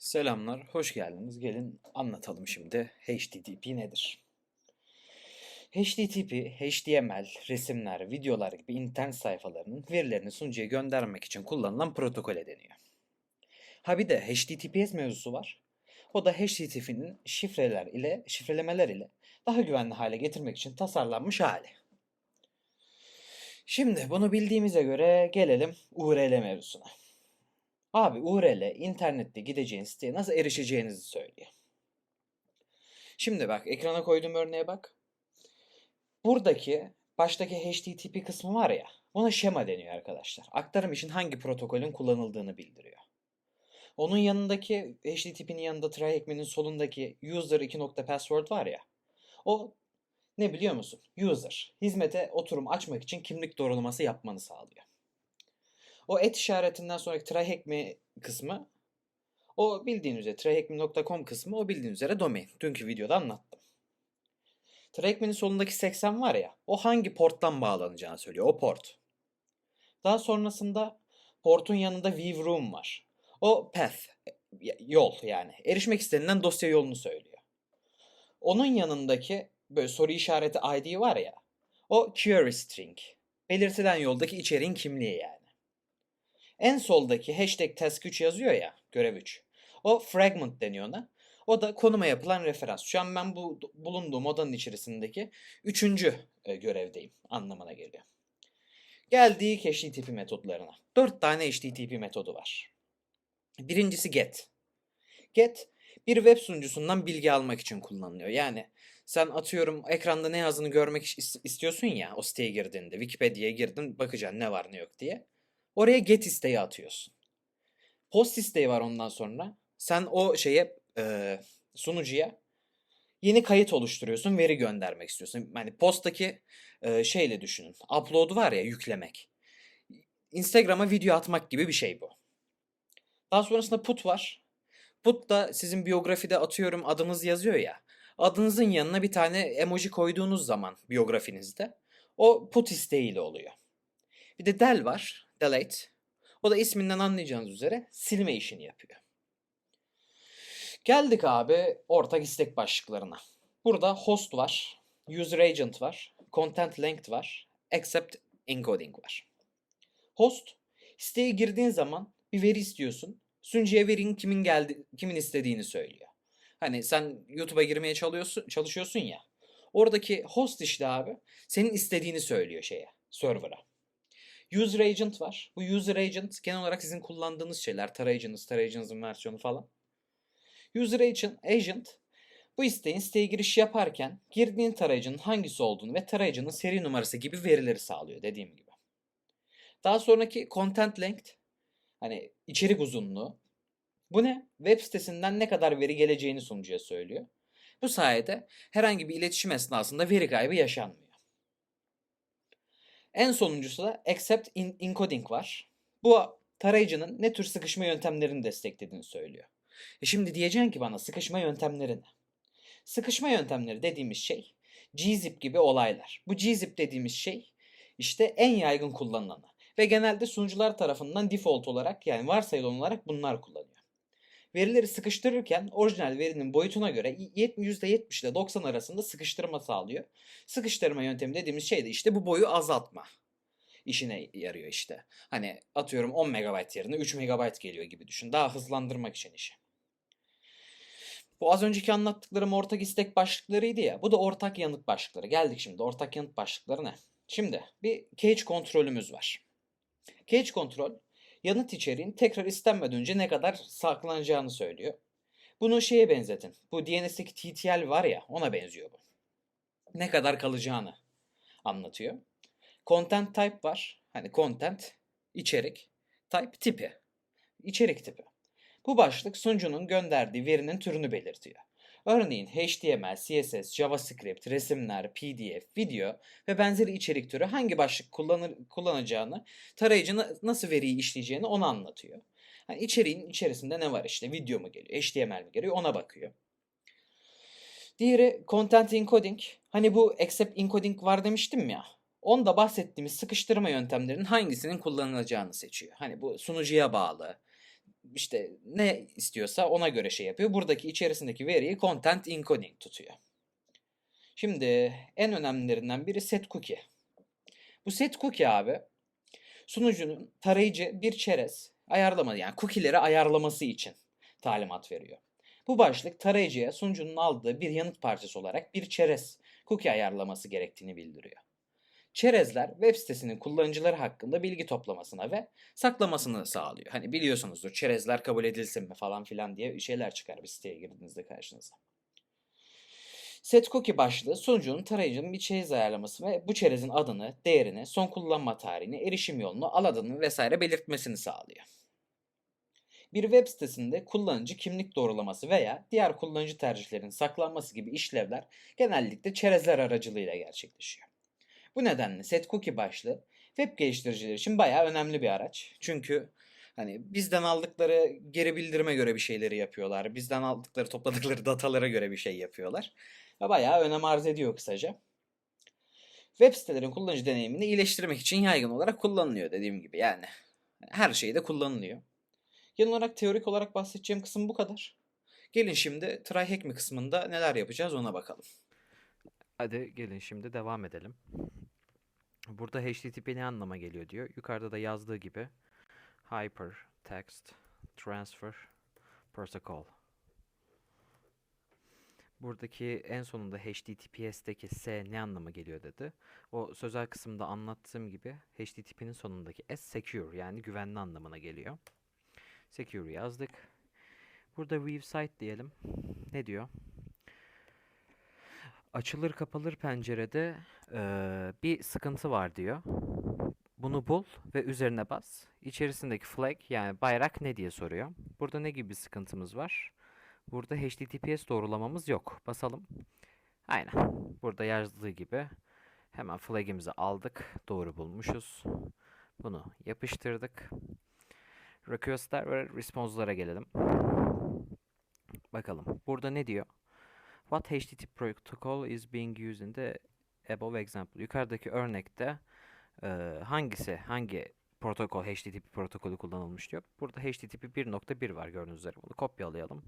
Selamlar, hoş geldiniz. Gelin anlatalım şimdi HTTP nedir? HTTP, HTML, resimler, videolar gibi internet sayfalarının verilerini sunucuya göndermek için kullanılan protokole deniyor. Ha bir de HTTPS mevzusu var. O da HTTP'nin şifreler ile, şifrelemeler ile daha güvenli hale getirmek için tasarlanmış hali. Şimdi bunu bildiğimize göre gelelim URL mevzusuna. Abi URL internette gideceğiniz siteye nasıl erişeceğinizi söylüyor. Şimdi bak ekrana koyduğum örneğe bak. Buradaki baştaki HTTP kısmı var ya buna şema deniyor arkadaşlar. Aktarım için hangi protokolün kullanıldığını bildiriyor. Onun yanındaki HTTP'nin yanında try ekmenin solundaki user 2 nokta password var ya. O ne biliyor musun? User. Hizmete oturum açmak için kimlik doğrulaması yapmanı sağlıyor. O et işaretinden sonraki tryhackme kısmı o bildiğin üzere tryhackme.com kısmı o bildiğin üzere domain. Dünkü videoda anlattım. Tryhackme'nin solundaki 80 var ya o hangi porttan bağlanacağını söylüyor. O port. Daha sonrasında portun yanında view room var. O path yol yani. Erişmek istenilen dosya yolunu söylüyor. Onun yanındaki böyle soru işareti ID var ya. O query string. Belirtilen yoldaki içeriğin kimliği yani. En soldaki hashtag task 3 yazıyor ya, görev 3. O fragment deniyor ona. O da konuma yapılan referans. Şu an ben bu bulunduğum odanın içerisindeki üçüncü e, görevdeyim anlamına geliyor. Geldik HTTP metodlarına. Dört tane HTTP metodu var. Birincisi get. Get bir web sunucusundan bilgi almak için kullanılıyor. Yani sen atıyorum ekranda ne yazdığını görmek istiyorsun ya o siteye girdiğinde. Wikipedia'ya girdin bakacaksın ne var ne yok diye. Oraya get isteği atıyorsun. Post isteği var ondan sonra. Sen o şeye e, sunucuya yeni kayıt oluşturuyorsun, veri göndermek istiyorsun. Yani posttaki e, şeyle düşünün. Upload var ya yüklemek. Instagram'a video atmak gibi bir şey bu. Daha sonrasında put var. Put da sizin biyografide atıyorum adınız yazıyor ya. Adınızın yanına bir tane emoji koyduğunuz zaman biyografinizde o put isteğiyle oluyor. Bir de del var delete. O da isminden anlayacağınız üzere silme işini yapıyor. Geldik abi ortak istek başlıklarına. Burada host var, user agent var, content length var, accept encoding var. Host, siteye girdiğin zaman bir veri istiyorsun. Sunucuya verinin kimin geldi, kimin istediğini söylüyor. Hani sen YouTube'a girmeye çalışıyorsun, çalışıyorsun ya. Oradaki host işte abi senin istediğini söylüyor şeye, server'a. User agent var. Bu user agent genel olarak sizin kullandığınız şeyler. Tarayıcınız, tarayıcınızın versiyonu falan. User agent, agent bu isteğin siteye giriş yaparken girdiğin tarayıcının hangisi olduğunu ve tarayıcının seri numarası gibi verileri sağlıyor dediğim gibi. Daha sonraki content length hani içerik uzunluğu. Bu ne? Web sitesinden ne kadar veri geleceğini sunucuya söylüyor. Bu sayede herhangi bir iletişim esnasında veri kaybı yaşanmıyor. En sonuncusu da accept encoding var. Bu tarayıcının ne tür sıkışma yöntemlerini desteklediğini söylüyor. E şimdi diyeceksin ki bana sıkışma yöntemleri ne? Sıkışma yöntemleri dediğimiz şey gzip gibi olaylar. Bu gzip dediğimiz şey işte en yaygın kullanılanı ve genelde sunucular tarafından default olarak yani varsayılan olarak bunlar kullanıyor. Verileri sıkıştırırken orijinal verinin boyutuna göre %70 ile 90 arasında sıkıştırma sağlıyor. Sıkıştırma yöntemi dediğimiz şey de işte bu boyu azaltma işine yarıyor işte. Hani atıyorum 10 MB yerine 3 MB geliyor gibi düşün. Daha hızlandırmak için işi. Bu az önceki anlattıklarım ortak istek başlıklarıydı ya. Bu da ortak yanıt başlıkları. Geldik şimdi. Ortak yanıt başlıkları ne? Şimdi bir cache kontrolümüz var. Cache kontrol yanıt içeriğin tekrar istenmeden önce ne kadar saklanacağını söylüyor. Bunu şeye benzetin. Bu DNS'deki TTL var ya ona benziyor bu. Ne kadar kalacağını anlatıyor. Content type var. Hani content, içerik, type tipi. İçerik tipi. Bu başlık sunucunun gönderdiği verinin türünü belirtiyor. Örneğin HTML, CSS, JavaScript, resimler, PDF, video ve benzeri içerik türü hangi başlık kullanır, kullanacağını, tarayıcı nasıl veriyi işleyeceğini onu anlatıyor. Yani içeriğin içerisinde ne var işte video mu geliyor, HTML mi geliyor ona bakıyor. Diğeri content encoding. Hani bu accept encoding var demiştim ya. Onda bahsettiğimiz sıkıştırma yöntemlerinin hangisinin kullanılacağını seçiyor. Hani bu sunucuya bağlı, işte ne istiyorsa ona göre şey yapıyor. Buradaki içerisindeki veriyi content encoding tutuyor. Şimdi en önemlilerinden biri set cookie. Bu set cookie abi sunucunun tarayıcı bir çerez ayarlama yani cookie'leri ayarlaması için talimat veriyor. Bu başlık tarayıcıya sunucunun aldığı bir yanıt parçası olarak bir çerez cookie ayarlaması gerektiğini bildiriyor. Çerezler web sitesinin kullanıcıları hakkında bilgi toplamasına ve saklamasını sağlıyor. Hani biliyorsunuzdur çerezler kabul edilsin mi falan filan diye şeyler çıkar bir siteye girdiğinizde karşınıza. Set cookie başlığı sunucunun tarayıcının bir çerez ayarlaması ve bu çerezin adını, değerini, son kullanma tarihini, erişim yolunu, alanını vesaire belirtmesini sağlıyor. Bir web sitesinde kullanıcı kimlik doğrulaması veya diğer kullanıcı tercihlerinin saklanması gibi işlevler genellikle çerezler aracılığıyla gerçekleşiyor. Bu nedenle set cookie başlığı web geliştiriciler için bayağı önemli bir araç. Çünkü hani bizden aldıkları geri bildirime göre bir şeyleri yapıyorlar. Bizden aldıkları topladıkları datalara göre bir şey yapıyorlar. Bayağı önem arz ediyor kısaca. Web sitelerin kullanıcı deneyimini iyileştirmek için yaygın olarak kullanılıyor dediğim gibi yani. Her şeyde kullanılıyor. Genel olarak teorik olarak bahsedeceğim kısım bu kadar. Gelin şimdi try me kısmında neler yapacağız ona bakalım. Hadi gelin şimdi devam edelim. Burada HTTP ne anlama geliyor diyor. Yukarıda da yazdığı gibi Hypertext Transfer Protocol. Buradaki en sonunda HTTPS'teki S ne anlama geliyor dedi. O sözel kısımda anlattığım gibi HTTP'nin sonundaki S secure yani güvenli anlamına geliyor. Secure yazdık. Burada view site diyelim. Ne diyor? Açılır kapalır pencerede eee, bir sıkıntı var diyor. Bunu bul ve üzerine bas. İçerisindeki flag yani bayrak ne diye soruyor. Burada ne gibi bir sıkıntımız var? Burada HTTPS doğrulamamız yok. Basalım. Aynen. Burada yazdığı gibi hemen flag'imizi aldık. Doğru bulmuşuz. Bunu yapıştırdık. Request'ler ve response'lara gelelim. Bakalım. Burada ne diyor? What HTTP protocol is being used in the above example? Yukarıdaki örnekte e, hangisi, hangi protokol, HTTP protokolü kullanılmış diyor. Burada HTTP 1.1 var gördüğünüz üzere. Bunu kopyalayalım.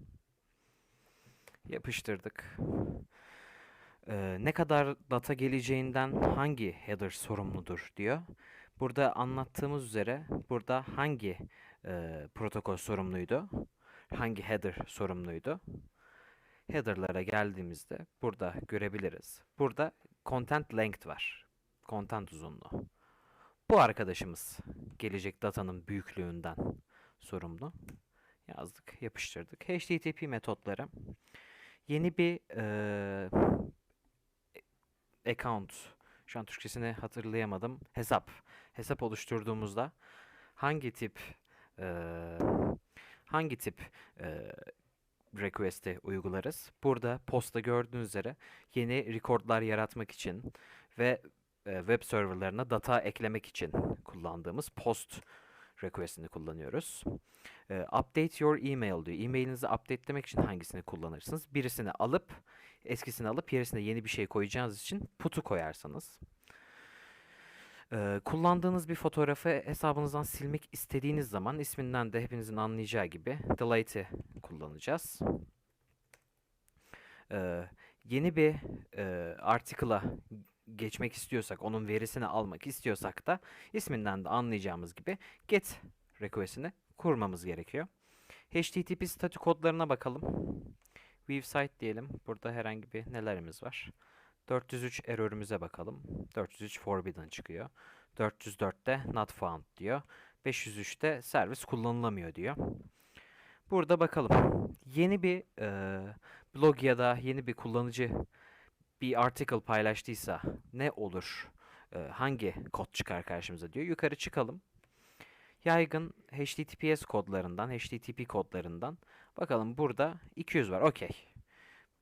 Yapıştırdık. E, ne kadar data geleceğinden hangi header sorumludur diyor. Burada anlattığımız üzere burada hangi e, protokol sorumluydu? Hangi header sorumluydu? Header'lara geldiğimizde burada görebiliriz. Burada content length var. Content uzunluğu. Bu arkadaşımız gelecek datanın büyüklüğünden sorumlu. Yazdık, yapıştırdık. HTTP metotları. Yeni bir eee, account, şu an Türkçesini hatırlayamadım. Hesap. Hesap oluşturduğumuzda hangi tip eee, hangi tip eee request'i uygularız. Burada posta gördüğünüz üzere yeni recordlar yaratmak için ve e, web serverlarına data eklemek için kullandığımız post request'ini kullanıyoruz. E, update your email diyor. E-mailinizi updatelemek için hangisini kullanırsınız? Birisini alıp eskisini alıp yerisine yeni bir şey koyacağınız için put'u koyarsanız. Kullandığınız bir fotoğrafı hesabınızdan silmek istediğiniz zaman isminden de hepinizin anlayacağı gibi delete'i kullanacağız. Ee, yeni bir e, article'a geçmek istiyorsak, onun verisini almak istiyorsak da isminden de anlayacağımız gibi get request'ini kurmamız gerekiyor. HTTP statü kodlarına bakalım. View site diyelim. Burada herhangi bir nelerimiz var. 403 error'ümüze bakalım. 403 forbidden çıkıyor. 404'te not found diyor. 503'te servis kullanılamıyor diyor. Burada bakalım. Yeni bir e, blog ya da yeni bir kullanıcı bir article paylaştıysa ne olur? E, hangi kod çıkar karşımıza diyor. Yukarı çıkalım. Yaygın HTTPS kodlarından, HTTP kodlarından bakalım burada 200 var. Okey.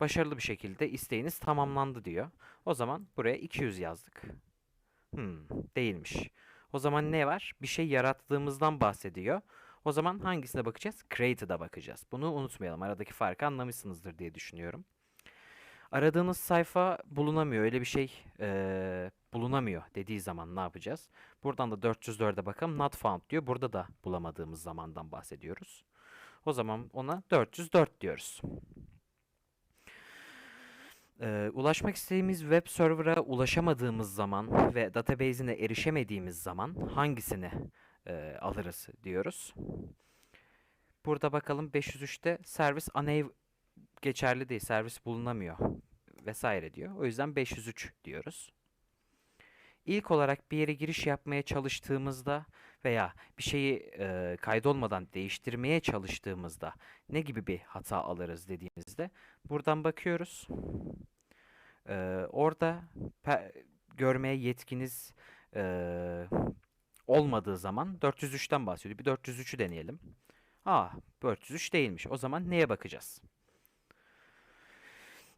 Başarılı bir şekilde isteğiniz tamamlandı diyor. O zaman buraya 200 yazdık. Hmm, değilmiş. O zaman ne var? Bir şey yarattığımızdan bahsediyor. O zaman hangisine bakacağız? Create'da bakacağız. Bunu unutmayalım. Aradaki farkı anlamışsınızdır diye düşünüyorum. Aradığınız sayfa bulunamıyor. Öyle bir şey eee, bulunamıyor dediği zaman ne yapacağız? Buradan da 404'e bakalım. Not found diyor. Burada da bulamadığımız zamandan bahsediyoruz. O zaman ona 404 diyoruz. Ee, ulaşmak istediğimiz web server'a ulaşamadığımız zaman ve database'ine erişemediğimiz zaman hangisini e, alırız diyoruz. Burada bakalım 503'te servis unable geçerli değil, servis bulunamıyor vesaire diyor. O yüzden 503 diyoruz. İlk olarak bir yere giriş yapmaya çalıştığımızda veya bir şeyi e, kaydolmadan değiştirmeye çalıştığımızda ne gibi bir hata alırız dediğimizde buradan bakıyoruz. E, orada görmeye yetkiniz e, olmadığı zaman 403'ten bahsediyor. Bir 403'ü deneyelim. Aa 403 değilmiş. O zaman neye bakacağız?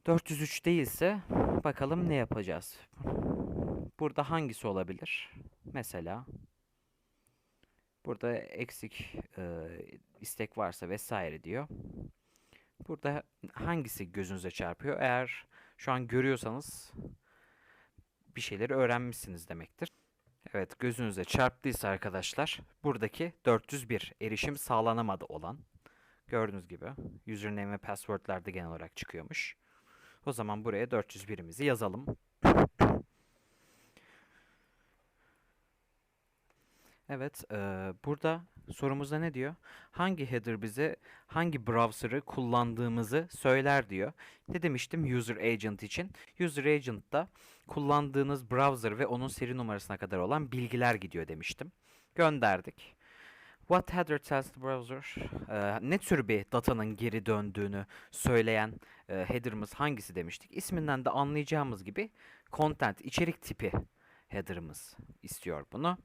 403 değilse bakalım ne yapacağız? Burada hangisi olabilir? Mesela burada eksik e, istek varsa vesaire diyor. Burada hangisi gözünüze çarpıyor? Eğer şu an görüyorsanız bir şeyleri öğrenmişsiniz demektir. Evet gözünüze çarptıysa arkadaşlar buradaki 401 erişim sağlanamadı olan gördüğünüz gibi username ve password'lar da genel olarak çıkıyormuş. O zaman buraya 401'imizi yazalım. Evet, eee, burada sorumuzda ne diyor? Hangi header bize hangi browser'ı kullandığımızı söyler diyor. Ne demiştim user agent için? User agent'ta kullandığınız browser ve onun seri numarasına kadar olan bilgiler gidiyor demiştim. Gönderdik. What header tells the browser? Eee, ne tür bir datanın geri döndüğünü söyleyen eee, header'ımız hangisi demiştik? İsminden de anlayacağımız gibi content, içerik tipi header'ımız istiyor bunu.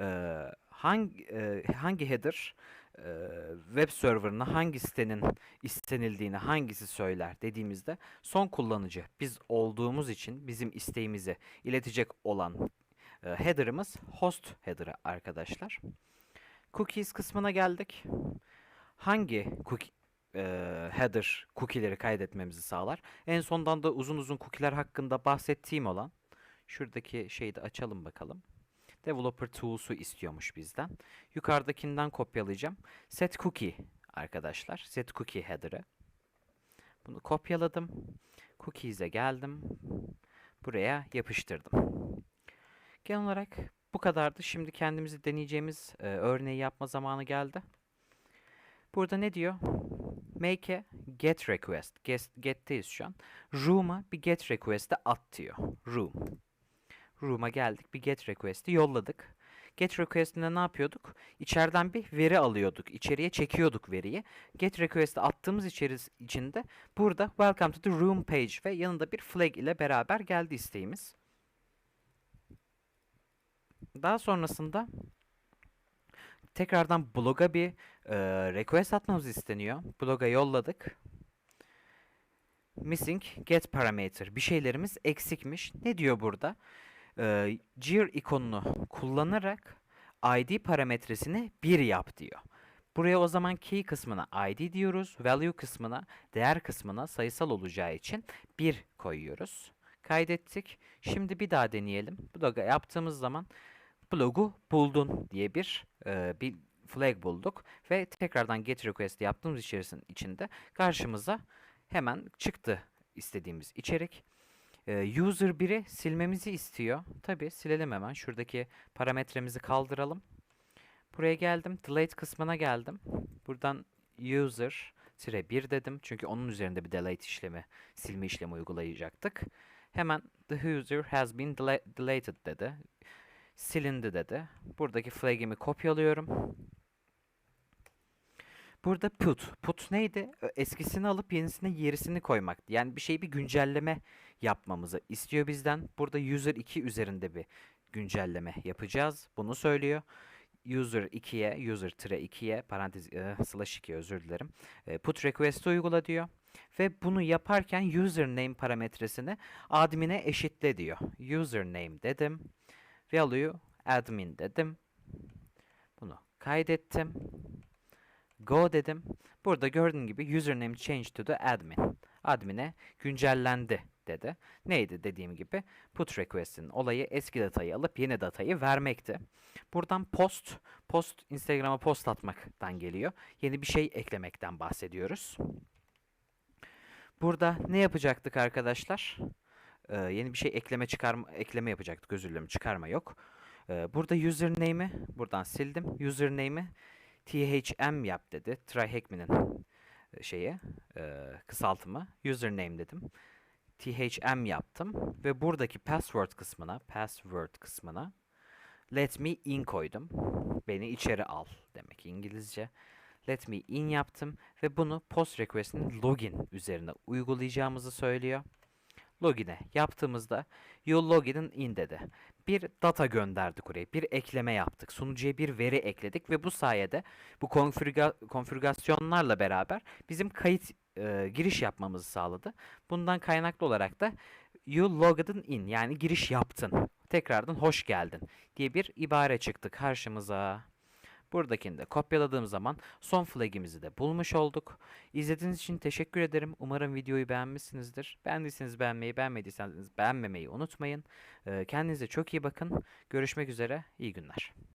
Eee, hangi eee, hangi header eee, web server'ına hangi sitenin istenildiğini hangisi söyler dediğimizde son kullanıcı biz olduğumuz için bizim isteğimizi iletecek olan eee, header'ımız host header'ı arkadaşlar. Cookies kısmına geldik. Hangi cookie header cookie'leri kaydetmemizi sağlar? En sondan da uzun uzun cookie'ler hakkında bahsettiğim olan şuradaki şeyi de açalım bakalım. Developer Tools'u istiyormuş bizden. Yukarıdakinden kopyalayacağım. Set cookie arkadaşlar. Set cookie header'ı. Bunu kopyaladım. Cookies'e geldim. Buraya yapıştırdım. Genel olarak bu kadardı. Şimdi kendimizi deneyeceğimiz e, örneği yapma zamanı geldi. Burada ne diyor? Make a get request. Get, get'teyiz şu an. Room'a bir get request'e at diyor. Room. Room'a geldik. Bir get request'i yolladık. Get request'inde ne yapıyorduk? İçeriden bir veri alıyorduk. İçeriye çekiyorduk veriyi. Get request'i attığımız içeris içinde burada welcome to the room page ve yanında bir flag ile beraber geldi isteğimiz. Daha sonrasında tekrardan bloga bir e, request atmamız isteniyor. Bloga yolladık. Missing get parameter. Bir şeylerimiz eksikmiş. Ne diyor burada? Ee, gear ikonunu kullanarak ID parametresini 1 yap diyor. Buraya o zaman key kısmına ID diyoruz. Value kısmına, değer kısmına sayısal olacağı için 1 koyuyoruz. Kaydettik. Şimdi bir daha deneyelim. Bloga yaptığımız zaman blogu buldun diye bir e, bir flag bulduk ve tekrardan get request yaptığımız içerisinin içinde karşımıza hemen çıktı istediğimiz içerik. Ee, user 1'i silmemizi istiyor. Tabi silelim hemen. Şuradaki parametremizi kaldıralım. Buraya geldim. Delete kısmına geldim. Buradan user 1 dedim. Çünkü onun üzerinde bir delete işlemi, silme işlemi uygulayacaktık. Hemen the user has been deleted dedi. Silindi dedi. Buradaki flag'imi kopyalıyorum. Burada put. Put neydi? Eskisini alıp yenisine yerisini koymak. Yani bir şeyi bir güncelleme yapmamızı istiyor bizden. Burada user 2 üzerinde bir güncelleme yapacağız. Bunu söylüyor. User 2'ye, user 2'ye, parantez e, slash 2 özür dilerim. E, put request uygula diyor. Ve bunu yaparken username parametresini admin'e eşitle diyor. Username dedim. Value admin dedim. Bunu kaydettim. Go dedim. Burada gördüğün gibi username change to the admin. admin'e güncellendi dedi. Neydi dediğim gibi put request'in olayı eski datayı alıp yeni datayı vermekti. Buradan post, post Instagram'a post atmaktan geliyor. Yeni bir şey eklemekten bahsediyoruz. Burada ne yapacaktık arkadaşlar? Ee, yeni bir şey ekleme çıkarma ekleme yapacaktık. Özür dilerim çıkarma yok. Ee, burada username'i buradan sildim. Username'i thm yap dedi. Try Hackman'ın e, şeyi e, kısaltımı username dedim. thm yaptım ve buradaki password kısmına password kısmına let me in koydum. Beni içeri al demek İngilizce. Let me in yaptım ve bunu post request'in login üzerine uygulayacağımızı söylüyor. Login'e yaptığımızda you login in dedi. Bir data gönderdik oraya. Bir ekleme yaptık. Sunucuya bir veri ekledik ve bu sayede bu konfigüra- konfigürasyonlarla beraber bizim kayıt e, giriş yapmamızı sağladı. Bundan kaynaklı olarak da you logged in yani giriş yaptın. Tekrardan hoş geldin diye bir ibare çıktı karşımıza. Buradakini de kopyaladığım zaman son flag'imizi de bulmuş olduk. İzlediğiniz için teşekkür ederim. Umarım videoyu beğenmişsinizdir. Beğendiyseniz beğenmeyi, beğenmediyseniz beğenmemeyi unutmayın. Ee, Kendinize çok iyi bakın. Görüşmek üzere. İyi günler.